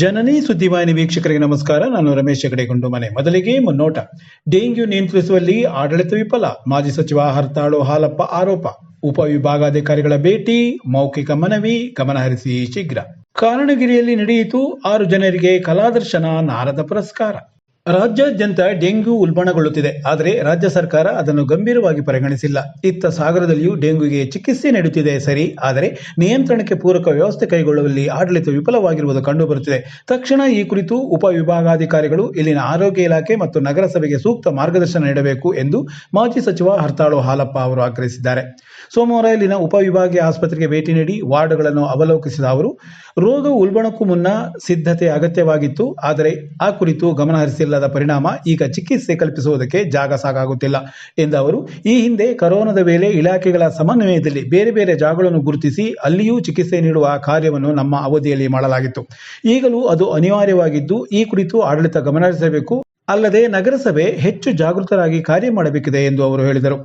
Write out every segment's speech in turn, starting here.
ಜನನಿ ಸುದ್ದಿವಾಹಿನಿ ವೀಕ್ಷಕರಿಗೆ ನಮಸ್ಕಾರ. ನಾನು ರಮೇಶ್ ಹೆಗಡೆಗುಂಡು ಮನೆ ಮೊದಲಿಗೆ ಮುನ್ನೋಟ. ಡೆಂಗ್ಯೂ ನಿಯಂತ್ರಿಸುವಲ್ಲಿ ಆಡಳಿತ ವಿಫಲ. ಮಾಜಿ ಸಚಿವ ಹರ್ತಾಳು ಹಾಲಪ್ಪ ಆರೋಪ. ಉಪವಿಭಾಗಾಧಿಕಾರಿಗಳ ಭೇಟಿ, ಮೌಖಿಕ ಮನವಿ ಗಮನಹರಿಸಿ ಶೀಘ್ರ. ಕಾರಣಗಿರಿಯಲ್ಲಿ ನಡೆಯಿತು ಆರು ಜನರಿಗೆ ಕಲಾದರ್ಶನ, ನಾರದ ಪುರಸ್ಕಾರ. ರಾಜ್ಯಾದ್ಯಂತ ಡೆಂಗ್ಯೂ ಉಲ್ಬಣಗೊಳ್ಳುತ್ತಿದೆ. ಆದರೆ ರಾಜ್ಯ ಸರ್ಕಾರ ಅದನ್ನು ಗಂಭೀರವಾಗಿ ಪರಿಗಣಿಸಿಲ್ಲ. ಇತ್ತ ಸಾಗರದಲ್ಲಿಯೂ ಡೆಂಗ್ಯೂಗೆ ಚಿಕಿತ್ಸೆ ನೀಡುತ್ತಿದೆ ಸರಿ. ಆದರೆ ನಿಯಂತ್ರಣಕ್ಕೆ ಪೂರಕ ವ್ಯವಸ್ಥೆ ಕೈಗೊಳ್ಳುವಲ್ಲಿ ಆಡಳಿತ ವಿಫಲವಾಗಿರುವುದು ಕಂಡುಬರುತ್ತಿದೆ. ತಕ್ಷಣ ಈ ಕುರಿತು ಉಪವಿಭಾಗಾಧಿಕಾರಿಗಳು ಇಲ್ಲಿನ ಆರೋಗ್ಯ ಇಲಾಖೆ ಮತ್ತು ನಗರಸಭೆಗೆ ಸೂಕ್ತ ಮಾರ್ಗದರ್ಶನ ನೀಡಬೇಕು ಎಂದು ಮಾಜಿ ಸಚಿವ ಹರ್ತಾಳು ಹಾಲಪ್ಪ ಅವರು ಆಗ್ರಹಿಸಿದ್ದಾರೆ. ಸೋಮವಾರ ಇಲ್ಲಿನ ಉಪವಿಭಾಗೀಯ ಆಸ್ಪತ್ರೆಗೆ ಭೇಟಿ ನೀಡಿ ವಾರ್ಡ್ಗಳನ್ನು ಅವಲೋಕಿಸಿದ ಅವರು, ರೋಗ ಉಲ್ಬಣಕ್ಕೂ ಮುನ್ನ ಸಿದ್ಧತೆ ಅಗತ್ಯವಾಗಿತ್ತು. ಆದರೆ ಆ ಕುರಿತು ಗಮನಹರಿಸಿಲ್ಲದ ಪರಿಣಾಮ ಈಗ ಚಿಕಿತ್ಸೆ ಕಲ್ಪಿಸುವುದಕ್ಕೆ ಜಾಗ ಸಾಕಾಗುತ್ತಿಲ್ಲ ಎಂದ ಅವರು, ಈ ಹಿಂದೆ ಕರೋನಾದ ವೇಳೆ ಇಲಾಖೆಗಳ ಸಮನ್ವಯದಲ್ಲಿ ಬೇರೆ ಬೇರೆ ಜಾಗಗಳನ್ನು ಗುರುತಿಸಿ ಅಲ್ಲಿಯೂ ಚಿಕಿತ್ಸೆ ನೀಡುವ ಕಾರ್ಯವನ್ನು ನಮ್ಮ ಅವಧಿಯಲ್ಲಿ ಮಾಡಲಾಗಿತ್ತು. ಈಗಲೂ ಅದು ಅನಿವಾರ್ಯವಾಗಿದ್ದು, ಈ ಕುರಿತು ಆಡಳಿತ ಗಮನಹರಿಸಬೇಕು. ಅಲ್ಲದೆ ನಗರಸಭೆ ಹೆಚ್ಚು ಜಾಗೃತರಾಗಿ ಕಾರ್ಯ ಮಾಡಬೇಕಿದೆ ಎಂದು ಅವರು ಹೇಳಿದರು.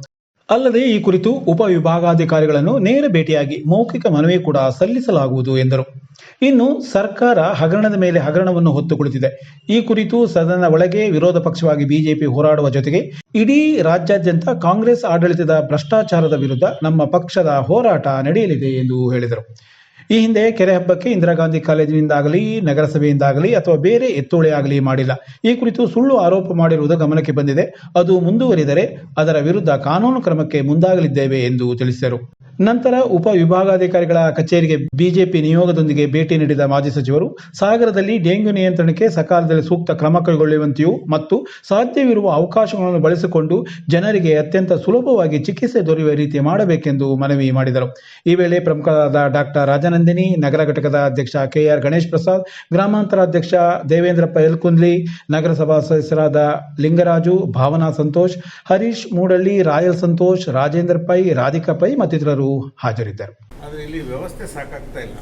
ಅಲ್ಲದೆ ಈ ಕುರಿತು ಉಪವಿಭಾಗಾಧಿಕಾರಿಗಳನ್ನು ನೇರ ಭೇಟಿಯಾಗಿ ಮೌಖಿಕ ಮನವಿ ಕೂಡ ಸಲ್ಲಿಸಲಾಗುವುದು ಎಂದರು. ಇನ್ನು ಸರ್ಕಾರ ಹಗರಣದ ಮೇಲೆ ಹಗರಣವನ್ನು ಹೊತ್ತು ಕುಳಿತಿದೆ ಈ ಕುರಿತು ಸದನ ಒಳಗೆ ವಿರೋಧ ಪಕ್ಷವಾಗಿ ಬಿಜೆಪಿ ಹೋರಾಡುವ ಜೊತೆಗೆ ಇಡೀ ರಾಜ್ಯಾದ್ಯಂತ ಕಾಂಗ್ರೆಸ್ ಆಡಳಿತದ ಭ್ರಷ್ಟಾಚಾರದ ವಿರುದ್ಧ ನಮ್ಮ ಪಕ್ಷದ ಹೋರಾಟ ನಡೆಯಲಿದೆ ಎಂದು ಹೇಳಿದರು. ಈ ಹಿಂದೆ ಕೆರೆ ಹಬ್ಬಕ್ಕೆ ಇಂದಿರಾ ಗಾಂಧಿ ಕಾಲೇಜಿನಿಂದಾಗಲಿ, ನಗರಸಭೆಯಿಂದಾಗಲಿ ಅಥವಾ ಬೇರೆ ಎತ್ತುವಳಿ ಆಗಲಿ ಮಾಡಿಲ್ಲ. ಈ ಕುರಿತು ಸುಳ್ಳು ಆರೋಪ ಮಾಡಿರುವುದು ಗಮನಕ್ಕೆ ಬಂದಿದೆ. ಅದು ಮುಂದುವರಿದರೆ ಅದರ ವಿರುದ್ಧ ಕಾನೂನು ಕ್ರಮಕ್ಕೆ ಮುಂದಾಗಲಿದ್ದೇವೆ ಎಂದು ತಿಳಿಸಿದರು. ನಂತರ ಉಪವಿಭಾಗಾಧಿಕಾರಿಗಳ ಕಚೇರಿಗೆ ಬಿಜೆಪಿ ನಿಯೋಗದೊಂದಿಗೆ ಭೇಟಿ ನೀಡಿದ ಮಾಜಿ ಸಚಿವರು, ಸಾಗರದಲ್ಲಿ ಡೆಂಗ್ಯೂ ನಿಯಂತ್ರಣಕ್ಕೆ ಸಕಾಲದಲ್ಲಿ ಸೂಕ್ತ ಕ್ರಮ ಕೈಗೊಳ್ಳುವಂತೆಯೂ ಮತ್ತು ಸಾಧ್ಯವಿರುವ ಅವಕಾಶಗಳನ್ನು ಬಳಸಿಕೊಂಡು ಜನರಿಗೆ ಅತ್ಯಂತ ಸುಲಭವಾಗಿ ಚಿಕಿತ್ಸೆ ದೊರೆಯುವ ರೀತಿ ಮಾಡಬೇಕೆಂದು ಮನವಿ ಮಾಡಿದರು. ಈ ವೇಳೆ ಪ್ರಮುಖರಾದ ಡಾಕ್ಟರ್ ರಾಜನಂದಿನಿ, ನಗರ ಘಟಕದ ಅಧ್ಯಕ್ಷ ಕೆಆರ್ ಗಣೇಶ್ ಪ್ರಸಾದ್, ಗ್ರಾಮಾಂತರ ಅಧ್ಯಕ್ಷ ದೇವೇಂದ್ರಪ್ಪ ಎಲ್ಕುಂದ್ಲಿ, ನಗರಸಭಾ ಸದಸ್ಯರಾದ ಲಿಂಗರಾಜು, ಭಾವನಾ ಸಂತೋಷ್, ಹರೀಶ್ ಮೂಡಳ್ಳಿ, ರಾಯಲ್ ಸಂತೋಷ್, ರಾಜೇಂದ್ರ ಪೈ, ರಾಧಿಕಾ ಪೈ ಮತ್ತಿತರರು ಹಾಜರಿದ್ದರು. ಆದರೆ ಇಲ್ಲಿ ವ್ಯವಸ್ಥೆ ಸಾಕಾಗ್ತಾ ಇಲ್ಲ.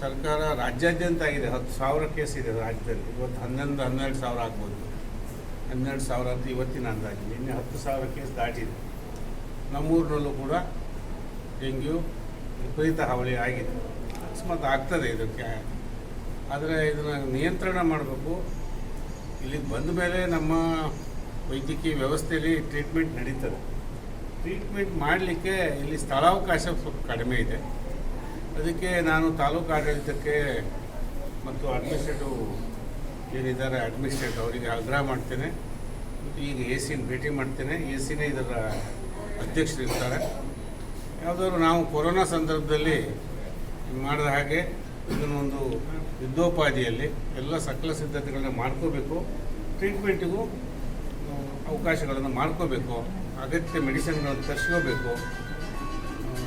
ಸರ್ಕಾರ ರಾಜ್ಯಾದ್ಯಂತ ಆಗಿದೆ. ಹತ್ತು ಸಾವಿರ ಕೇಸ್ ಇದೆ ರಾಜ್ಯದಲ್ಲಿ. ಇವತ್ತು ಹನ್ನೊಂದು, ಹನ್ನೆರಡು ಸಾವಿರ ಆಗ್ಬೋದು. ಹನ್ನೆರಡು ಸಾವಿರ ಅಂತ ಇವತ್ತಿನ ಅಂದಾಜು. ನಿನ್ನೆ ಹತ್ತು ಸಾವಿರ ಕೇಸ್ ದಾಟಿದೆ. ನಮ್ಮೂರಿನಲ್ಲೂ ಕೂಡ ಡೆಂಗ್ಯೂ ವಿಪರೀತ ಹಾವಳಿ ಆಗಿದೆ. ಅಕಸ್ಮಾತ್ ಆಗ್ತದೆ ಇದಕ್ಕೆ. ಆದರೆ ಇದನ್ನು ನಿಯಂತ್ರಣ ಮಾಡಬೇಕು. ಇಲ್ಲಿಗೆ ಬಂದ ಮೇಲೆ ನಮ್ಮ ವೈದ್ಯಕೀಯ ವ್ಯವಸ್ಥೆಯಲ್ಲಿ ಟ್ರೀಟ್ಮೆಂಟ್ ನಡೀತದೆ. ಟ್ರೀಟ್ಮೆಂಟ್ ಮಾಡಲಿಕ್ಕೆ ಇಲ್ಲಿ ಸ್ಥಳಾವಕಾಶ ಸ್ವಲ್ಪ ಕಡಿಮೆ ಇದೆ. ಅದಕ್ಕೆ ನಾನು ತಾಲೂಕು ಆಡಳಿತಕ್ಕೆ ಮತ್ತು ಅಡ್ಮಿನಿಸ್ಟ್ರೇಟಿವ್ ಏನಿದ್ದಾರೆ, ಅಡ್ಮಿನಿಸ್ಟ್ರೇಟ್ ಅವರಿಗೆ ಆಗ್ರಹ ಮಾಡ್ತೇನೆ. ಮತ್ತು ಈಗ ಎ ಸಿನ ಭೇಟಿ ಮಾಡ್ತೇನೆ. ಎ ಸಿನೇ ಇದರ ಅಧ್ಯಕ್ಷರಿರ್ತಾರೆ ಯಾವುದಾದ್ರು ನಾವು ಕೊರೋನಾ ಸಂದರ್ಭದಲ್ಲಿ ಮಾಡಿದ ಹಾಗೆ ಇದನ್ನೊಂದು ಯುದ್ಧೋಪಾದಿಯಲ್ಲಿ ಎಲ್ಲ ಸಕಲ ಸಿದ್ಧತೆಗಳನ್ನ ಮಾಡ್ಕೋಬೇಕು. ಟ್ರೀಟ್ಮೆಂಟಿಗೂ ಅವಕಾಶಗಳನ್ನು ಮಾಡ್ಕೋಬೇಕು. ಅಗತ್ಯ ಮೆಡಿಸಿನ್ಗಳನ್ನು ತರಿಸ್ಕೋಬೇಕು.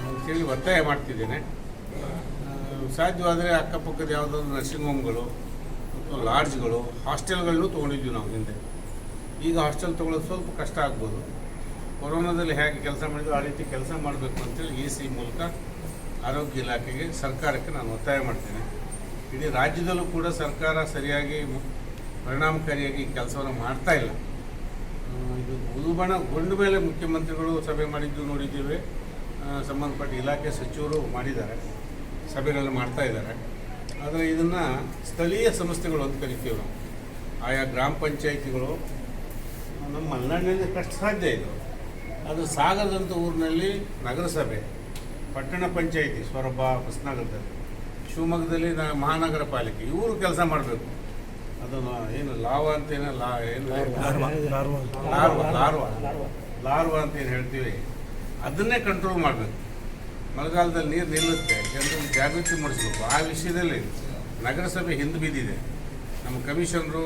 ಅಂತೇಳಿ ಒತ್ತಾಯ ಮಾಡ್ತಿದ್ದೇನೆ. ಸಾಧ್ಯವಾದರೆ ಅಕ್ಕಪಕ್ಕದ ಯಾವುದಾದ್ರು ನರ್ಸಿಂಗ್ ಹೋಮ್ಗಳು ಅಥವಾ ಲಾಡ್ಜ್ಗಳು ಹಾಸ್ಟೆಲ್ಗಳನ್ನು ತೊಗೊಂಡಿದ್ವಿ ನಾವು ಹಿಂದೆ. ಈಗ ಹಾಸ್ಟೆಲ್ ತೊಗೊಳ್ಳೋದು ಸ್ವಲ್ಪ ಕಷ್ಟ ಆಗ್ಬೋದು. ಕೊರೋನಾದಲ್ಲಿ ಹೇಗೆ ಕೆಲಸ ಮಾಡಿದ್ರು, ಆ ರೀತಿ ಕೆಲಸ ಮಾಡಬೇಕು ಅಂತೇಳಿ ಎ ಸಿ ಮೂಲಕ ಆರೋಗ್ಯ ಇಲಾಖೆಗೆ, ಸರ್ಕಾರಕ್ಕೆ ನಾನು ಒತ್ತಾಯ ಮಾಡ್ತೇನೆ. ಇಡೀ ರಾಜ್ಯದಲ್ಲೂ ಕೂಡ ಸರ್ಕಾರ ಸರಿಯಾಗಿ, ಪರಿಣಾಮಕಾರಿಯಾಗಿ ಕೆಲಸವನ್ನು ಮಾಡ್ತಾ ಇಲ್ಲ. ಉಲ್ಬಣಗೊಂಡ ಮೇಲೆ ಮುಖ್ಯಮಂತ್ರಿಗಳು ಸಭೆ ಮಾಡಿದ್ದು ನೋಡಿದ್ದೇವೆ. ಸಂಬಂಧಪಟ್ಟ ಇಲಾಖೆ ಸಚಿವರು ಮಾಡಿದ್ದಾರೆ ಸಭೆಗಳನ್ನು ಮಾಡ್ತಾ ಇದ್ದಾರೆ. ಆದರೆ ಇದನ್ನು ಸ್ಥಳೀಯ ಸಂಸ್ಥೆಗಳು ಅಂತ ಕರಿತೀವಿ ನಾವು ಆಯಾ ಗ್ರಾಮ ಪಂಚಾಯಿತಿಗಳು, ನಮ್ಮ ಮಲೆನಾಡಿನಲ್ಲಿ ಕಷ್ಟ ಸಾಧ್ಯ ಇದು. ಅದು ಸಾಗರದಂಥ ಊರಿನಲ್ಲಿ ನಗರಸಭೆ, ಪಟ್ಟಣ ಪಂಚಾಯಿತಿ ಸೊರಬ ಹೊಸನಗರದಲ್ಲಿ ಶಿವಮೊಗ್ಗದಲ್ಲಿ ಮಹಾನಗರ ಪಾಲಿಕೆ, ಇವರು ಕೆಲಸ ಮಾಡಬೇಕು. ಅದನ್ನು ಏನು ಲಾವ ಅಂತ ಲಾ ಏನು? ಲಾರ್ವ. ಲಾರ್ವ. ಲಾರ್ವ. ಅಂತ ಏನು ಹೇಳ್ತೀವಿ? ಅದನ್ನೇ ಕಂಟ್ರೋಲ್ ಮಾಡಬೇಕು. ಮಳೆಗಾಲದಲ್ಲಿ ನೀರು ನಿಲ್ಲುತ್ತೆ ಜನರಿಗೆ ಜಾಗೃತಿ ಮೂಡಿಸ್ಬೇಕು. ಆ ವಿಷಯದಲ್ಲಿ ನಗರಸಭೆ ಹಿಂದೆ ಬಿದ್ದಿದೆ. ನಮ್ಮ ಕಮಿಷನರು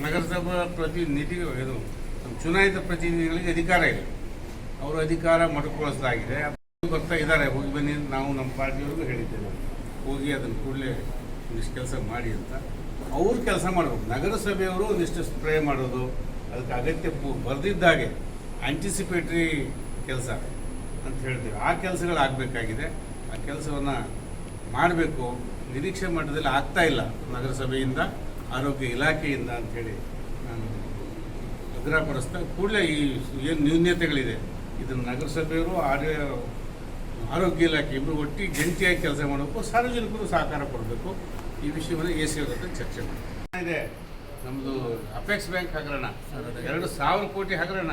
ನಗರಸಭಾ ಪ್ರತಿನಿಧಿ ಇದು ನಮ್ಮ ಚುನಾಯಿತ ಪ್ರತಿನಿಧಿಗಳಿಗೆ ಅಧಿಕಾರ ಇಲ್ಲ. ಅವರು ಅಧಿಕಾರ ಮೊಟಕುಗೊಳಿಸಲಾಗಿದೆ ಬರ್ತಾ ಇದ್ದಾರೆ. ಹೋಗಿ ಬನ್ನಿ ನಾವು ನಮ್ಮ ಪಾರ್ಟಿಯವ್ರಿಗೂ ಹೇಳಿದ್ದೇವೆ. ಹೋಗಿ ಅದನ್ನು ಕೂಡಲೇ ಒಂದಿಷ್ಟು ಕೆಲಸ ಮಾಡಿ ಅಂತ. ಅವ್ರು ಕೆಲಸ ಮಾಡಬೇಕು. ನಗರಸಭೆಯವರು ಒಂದಿಷ್ಟು ಸ್ಪ್ರೇ ಮಾಡೋದು, ಅದಕ್ಕೆ ಅಗತ್ಯ ಬರೆದಿದ್ದಾಗೆ ಆಂಟಿಸಿಪೇಟ್ರಿ ಕೆಲಸ ಅಂತ ಹೇಳ್ತೀವಿ. ಆ ಕೆಲಸಗಳು ಆಗಬೇಕಾಗಿದೆ. ಆ ಕೆಲಸವನ್ನು ಮಾಡಬೇಕು. ನಿರೀಕ್ಷೆ ಮಟ್ಟದಲ್ಲಿ ಆಗ್ತಾ ಇಲ್ಲ ನಗರಸಭೆಯಿಂದ, ಆರೋಗ್ಯ ಇಲಾಖೆಯಿಂದ ಅಂಥೇಳಿ ನಾನು ಆಗ್ರಹಪಡಿಸ್ತಾ ಕೂಡಲೇ ಈ ಏನು ನ್ಯೂನ್ಯತೆಗಳಿದೆ. ಇದನ್ನು ನಗರಸಭೆಯವರು ಆರೋಗ್ಯ ಇಲಾಖೆ ಇಬ್ಬರು ಒಟ್ಟಿಗೆ ಜಂಟಿಯಾಗಿ ಕೆಲಸ ಮಾಡಬೇಕು. ಸಾರ್ವಜನಿಕರು ಸಹಕಾರ ಕೊಡಬೇಕು. ಈ ವಿಷಯವನ್ನು ಎ ಸಿ ಜೊತೆ ಚರ್ಚೆ ಮಾಡಿದೆ ನಮ್ಮದು ಅಪೆಕ್ಸ್ ಬ್ಯಾಂಕ್ ಹಗರಣ. ಎರಡು ಸಾವಿರ ಕೋಟಿ ಹಗರಣ.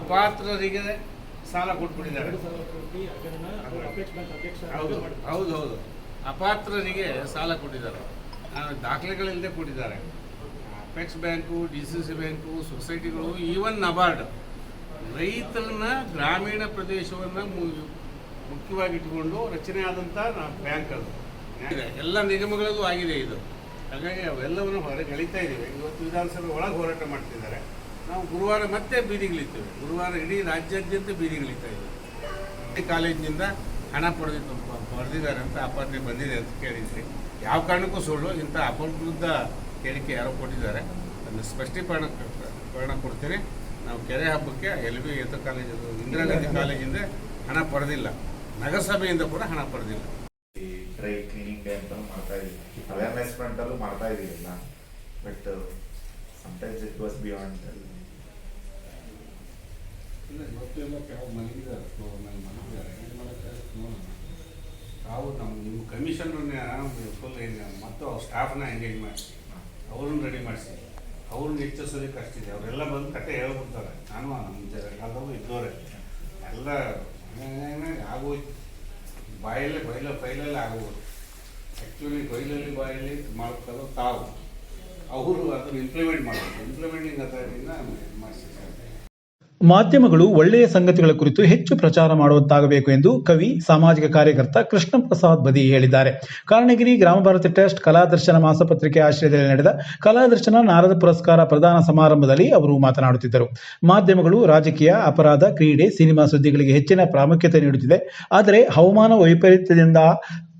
ಅಪಾತ್ರರಿಗೆ ಸಾಲ ಕೊಟ್ಬಿಟ್ಟಿದ್ದಾರೆ. ಹೌದು ಹೌದು ಹೌದು. ಅಪಾತ್ರರಿಗೆ ಸಾಲ ಕೊಟ್ಟಿದ್ದಾರೆ. ದಾಖಲೆಗಳಿಲ್ಲದೆ ಕೊಟ್ಟಿದ್ದಾರೆ. Apex bank D C C bank ಸೊಸೈಟಿಗಳು even NABARD ರೈತರನ್ನ ಗ್ರಾಮೀಣ ಪ್ರದೇಶವನ್ನು ಮುಖ್ಯವಾಗಿ ಇಟ್ಟುಕೊಂಡು ರಚನೆ ಆದಂಥ ಬ್ಯಾಂಕ್ ಅದು. ಎಲ್ಲ ನಿಗಮಗಳಲ್ಲೂ ಆಗಿದೆ ಇದು. ಹಾಗಾಗಿ ಅವೆಲ್ಲವನ್ನು ಹೊರಗೆ ಎಳಿತಾ ಇದ್ದೀವಿ. ಇವತ್ತು ವಿಧಾನಸಭೆ ಒಳಗೆ ಹೋರಾಟ ಮಾಡ್ತಿದ್ದಾರೆ. ನಾವು ಗುರುವಾರ ಮತ್ತೆ ಬೀದಿಗಿಳಿತೇವೆ ಗುರುವಾರ ಇಡೀ ರಾಜ್ಯಾದ್ಯಂತ ಬೀದಿಗಿಳಿತಾ ಇದ್ದೀವಿ ಈ ಕಾಲೇಜಿನಿಂದ ಹಣ ಪಡೆದಿತ್ತು ಪಡೆದಿದ್ದಾರೆ ಅಂತ ಅಪಾರ್ಟ್ಮೆಂಟ್ ಬಂದಿದೆ ಅಂತ ಕೇಳಿದ್ರಿ. ಯಾವ ಕಾರಣಕ್ಕೂ ಸುಳ್ಳು. ಇಂಥ ಅಪವಿರುದ್ಧ ಹೇಳಿಕೆ ಯಾರೋ ಕೊಟ್ಟಿದ್ದಾರೆ. ಅದನ್ನು ಸ್ಪಷ್ಟೀಕರಣ ಕಾರಣ ಕೊಡ್ತೀನಿ. ನಾವು ಕೆರೆ ಹಬ್ಬಕ್ಕೆ ಎಲ್ ಬಿ ಎತ್ತ ಕಾಲೇಜು ಇಂದಿರಾ ಗಾಂಧಿ ಕಾಲೇಜಿಂದ ಹಣ ಪಡೆದಿಲ್ಲ. ನಗರಸಭೆಯಿಂದ ಕೂಡ ಹಣ ಪಡೆದಿಲ್ಲ ಈ ಡ್ರೈ ಕ್ಲೀನಿಂಗ್ ಡೇ ಅಂತ ಮಾಡ್ತಾ ಇದೀವಿ ಅವೇರ್ನೆಸ್ ಫ್ರಂಟ್ ಅಲ್ಲೂ ಮಾಡ್ತಾ ಇದೀವಿ but sometimes it was beyond ತಾವು ನಮ್ಮ, ನಿಮ್ಮ ಕಮಿಷನರ್ನ ಫುಲ್ ಮತ್ತು ಅವ್ರ ಸ್ಟಾಫ್ನ ಎಂಗೇಜ್ ಮಾಡಿಸಿ ಅವ್ರನ್ನ ರೆಡಿ ಮಾಡಿಸಿ. ಅವ್ರನ್ನ ಕಷ್ಟ ಇದೆ ಅವರೆಲ್ಲ ಬಂದು ಕತೆ ಹೇಳ್ಬಿಡ್ತಾರೆ. ನಾನು ನಮ್ಮ ಕಾಲದಲ್ಲೂ ಇದ್ದವರೇ. ಎಲ್ಲ ಆಗೋಯ್ತು. ಬಾಯಲ್ಲೇ ಬೈಲ ಬೈಲಲ್ಲಿ ಆಗೋದು ಆ್ಯಕ್ಚುಲಿ ಬೈಲಲ್ಲಿ ಬಾಯಲ್ಲಿ ಮಾಡ್ತಾರೋ ತಾವು. ಅವರು ಅದನ್ನು ಇಂಪ್ಲಿಮೆಂಟ್ ಮಾಡಬೇಕು. ಇಂಪ್ಲಿಮೆಂಟಿಂಗ್ ಅಥಾರಿಟಿನ ಮಾಡಿಸಿದ್ದಾರೆ. ಮಾಧ್ಯಮಗಳು ಒಳ್ಳೆಯ ಸಂಗತಿಗಳ ಕುರಿತು ಹೆಚ್ಚು ಪ್ರಚಾರ ಮಾಡುವಂತಾಗಬೇಕು ಎಂದು ಕವಿ, ಸಾಮಾಜಿಕ ಕಾರ್ಯಕರ್ತ ಕೃಷ್ಣ ಪ್ರಸಾದ್ ಬದಿ ಹೇಳಿದ್ದಾರೆ. ಕಾರಣಗಿರಿ ಗ್ರಾಮ ಭಾರತಿ ಟ್ರಸ್ಟ್ ಕಲಾದರ್ಶನ ಮಾಸಪತ್ರಿಕೆ ಆಶ್ರಯದಲ್ಲಿ ನಡೆದ ಕಲಾದರ್ಶನ ನಾರದ ಪುರಸ್ಕಾರ ಪ್ರದಾನ ಸಮಾರಂಭದಲ್ಲಿ ಅವರು ಮಾತನಾಡುತ್ತಿದ್ದರು. ಮಾಧ್ಯಮಗಳು ರಾಜಕೀಯ, ಅಪರಾಧ, ಕ್ರೀಡೆ, ಸಿನಿಮಾ ಸುದ್ದಿಗಳಿಗೆ ಹೆಚ್ಚಿನ ಪ್ರಾಮುಖ್ಯತೆ ನೀಡುತ್ತಿದೆ. ಆದರೆ ಹವಾಮಾನ ವೈಪರೀತ್ಯದಿಂದ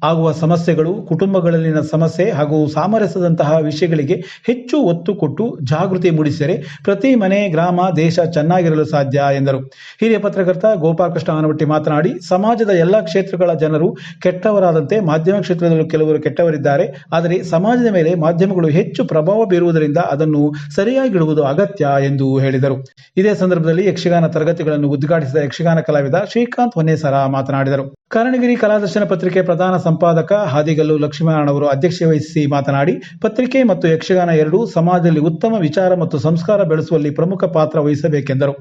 ಆಗುವ ಸಮಸ್ಯೆಗಳು, ಕುಟುಂಬಗಳಲ್ಲಿನ ಸಮಸ್ಯೆ ಹಾಗೂ ಸಾಮರಸ್ಯದಂತಹ ವಿಷಯಗಳಿಗೆ ಹೆಚ್ಚು ಒತ್ತು ಕೊಟ್ಟು ಜಾಗೃತಿ ಮೂಡಿಸಿದರೆ ಪ್ರತಿ ಮನೆ, ಗ್ರಾಮ, ದೇಶ ಚೆನ್ನಾಗಿರಲು ಸಾಧ್ಯ, ಎಂದರು. ಹಿರಿಯ ಪತ್ರಕರ್ತ ಗೋಪಾಲಕೃಷ್ಣ ಆನವಟ್ಟಿ ಮಾತನಾಡಿ, ಸಮಾಜದ ಎಲ್ಲ ಕ್ಷೇತ್ರಗಳ ಜನರು ಕೆಟ್ಟವರಾದಂತೆ ಮಾಧ್ಯಮ ಕ್ಷೇತ್ರದಲ್ಲೂ ಕೆಲವರು ಕೆಟ್ಟವರಿದ್ದಾರೆ. ಆದರೆ ಸಮಾಜದ ಮೇಲೆ ಮಾಧ್ಯಮಗಳು ಹೆಚ್ಚು ಪ್ರಭಾವ ಬೀರುವುದರಿಂದ ಅದನ್ನು ಸರಿಯಾಗಿಡುವುದು ಅಗತ್ಯ ಎಂದು ಹೇಳಿದರು. ಇದೇ ಸಂದರ್ಭದಲ್ಲಿ ಯಕ್ಷಗಾನ ತರಗತಿಗಳನ್ನು ಉದ್ಘಾಟಿಸಿದ ಯಕ್ಷಗಾನ ಕಲಾವಿದ ಶ್ರೀಕಾಂತ್ ಹೊನ್ನೇಸರ ಮಾತನಾಡಿದರು. ಕಾರಣಗಿರಿ ಕಲಾದರ್ಶನ ಪತ್ರಿಕೆ ಪ್ರಧಾನ ಸಂಪಾದಕ ಹಾದಿಗಲ್ಲು ಲಕ್ಷ್ಮೀನಾರಾಯಣ ಅವರು ಅಧ್ಯಕ್ಷತೆ ವಹಿಸಿ ಮಾತನಾಡಿ, ಪತ್ರಿಕೆ ಮತ್ತು ಯಕ್ಷಗಾನ ಎರಡೂ ಸಮಾಜದಲ್ಲಿ ಉತ್ತಮ ವಿಚಾರ ಮತ್ತು ಸಂಸ್ಕಾರ ಬೆಳೆಸುವಲ್ಲಿ ಪ್ರಮುಖ ಪಾತ್ರ ವಹಿಸಬೇಕೆಂದರು.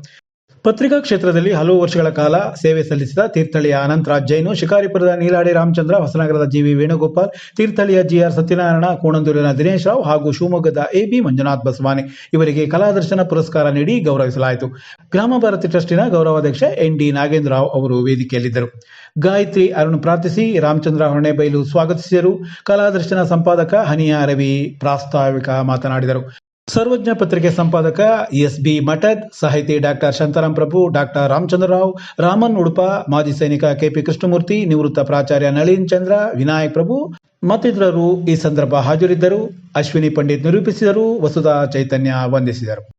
ಪತ್ರಿಕಾ ಕ್ಷೇತ್ರದಲ್ಲಿ ಹಲವು ವರ್ಷಗಳ ಕಾಲ ಸೇವೆ ಸಲ್ಲಿಸಿದ ತೀರ್ಥಹಳ್ಳಿಯ ಅನಂತರಾಜ್ ಜೈನು ಶಿಕಾರಿಪುರದ ನೀಲಾಡಿ ರಾಮಚಂದ್ರ, ಹೊಸನಗರದ ಜಿವಿ ವೇಣುಗೋಪಾಲ್, ತೀರ್ಥಹಳ್ಳಿಯ ಜಿಆರ್ ಸತ್ಯನಾರಾಯಣ, ಕೋಣಂದೂರಿನ ದಿನೇಶ್ ರಾವ್ ಹಾಗೂ ಶಿವಮೊಗ್ಗದ ಎಬಿ ಮಂಜುನಾಥ್ ಬಸವಾನಿ ಇವರಿಗೆ ಕಲಾದರ್ಶನ ಪುರಸ್ಕಾರ ನೀಡಿ ಗೌರವಿಸಲಾಯಿತು. ಗ್ರಾಮ ಭಾರತಿ ಟ್ರಸ್ಟಿನ ಗೌರವಾಧ್ಯಕ್ಷ ಎನ್ ಡಿ ನಾಗೇಂದ್ರ ರಾವ್ ಅವರು ವೇದಿಕೆಯಲ್ಲಿದ್ದರು. ಗಾಯತ್ರಿ ಅರುಣ್ ಪ್ರಾರ್ಥಿಸಿ, ರಾಮಚಂದ್ರ ಹೊಣೆಬೈಲು ಸ್ವಾಗತಿಸಿದರು. ಕಲಾದರ್ಶನ ಸಂಪಾದಕ ಹನಿಯಾ ರವಿ ಪ್ರಾಸ್ತಾವಿಕ ಮಾತನಾಡಿದರು. ಸರ್ವಜ್ಞ ಪತ್ರಿಕೆ ಸಂಪಾದಕ ಎಸ್ ಬಿ ಮಠದ್, ಸಾಹಿತಿ ಡಾಕ್ಟರ್ ಶಂತರಾಮ್ ಪ್ರಭು ಡಾಕ್ಟರ್ ರಾಮಚಂದ್ರ ರಾವ್ ರಾಮನ್ ಉಡುಪ, ಮಾಜಿ ಸೈನಿಕ ಕೆಪಿ ಕೃಷ್ಣಮೂರ್ತಿ, ನಿವೃತ್ತ ಪ್ರಾಚಾರ್ಯ ನಳಿನ್ ಚಂದ್ರ, ವಿನಾಯಕ್ ಪ್ರಭು ಮತ್ತಿತರರು ಈ ಸಂದರ್ಭ ಹಾಜರಿದ್ದರು. ಅಶ್ವಿನಿ ಪಂಡಿತ್ ನಿರೂಪಿಸಿದರು. ವಸುಧಾ ಚೈತನ್ಯ ವಂದಿಸಿದರು.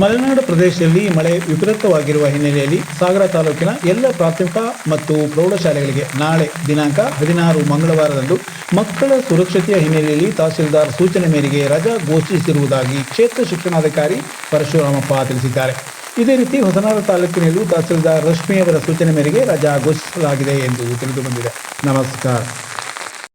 ಮಲೆನಾಡು ಪ್ರದೇಶದಲ್ಲಿ ಮಳೆ ವಿಪರೀತವಾಗಿರುವ ಹಿನ್ನೆಲೆಯಲ್ಲಿ ಸಾಗರ ತಾಲೂಕಿನ ಎಲ್ಲ ಪ್ರಾಥಮಿಕ ಮತ್ತು ಪ್ರೌಢಶಾಲೆಗಳಿಗೆ ನಾಳೆ ದಿನಾಂಕ ಹದಿನಾರು ಮಂಗಳವಾರದಂದು ಮಕ್ಕಳ ಸುರಕ್ಷತೆಯ ಹಿನ್ನೆಲೆಯಲ್ಲಿ ತಹಸೀಲ್ದಾರ್ ಸೂಚನೆ ಮೇರೆಗೆ ರಜಾ ಘೋಷಿಸಿರುವುದಾಗಿ ಕ್ಷೇತ್ರ ಶಿಕ್ಷಣಾಧಿಕಾರಿ ಪರಶುರಾಮಪ್ಪ ತಿಳಿಸಿದ್ದಾರೆ. ಇದೇ ರೀತಿ ಹೊಸನಾಡು ತಾಲೂಕಿನಲ್ಲೂ ತಹಸೀಲ್ದಾರ್ ರಶ್ಮಿಯವರ ಸೂಚನೆ ಮೇರೆಗೆ ರಜಾ ಘೋಷಿಸಲಾಗಿದೆ ಎಂದು ತಿಳಿದುಬಂದಿದೆ. ನಮಸ್ಕಾರ.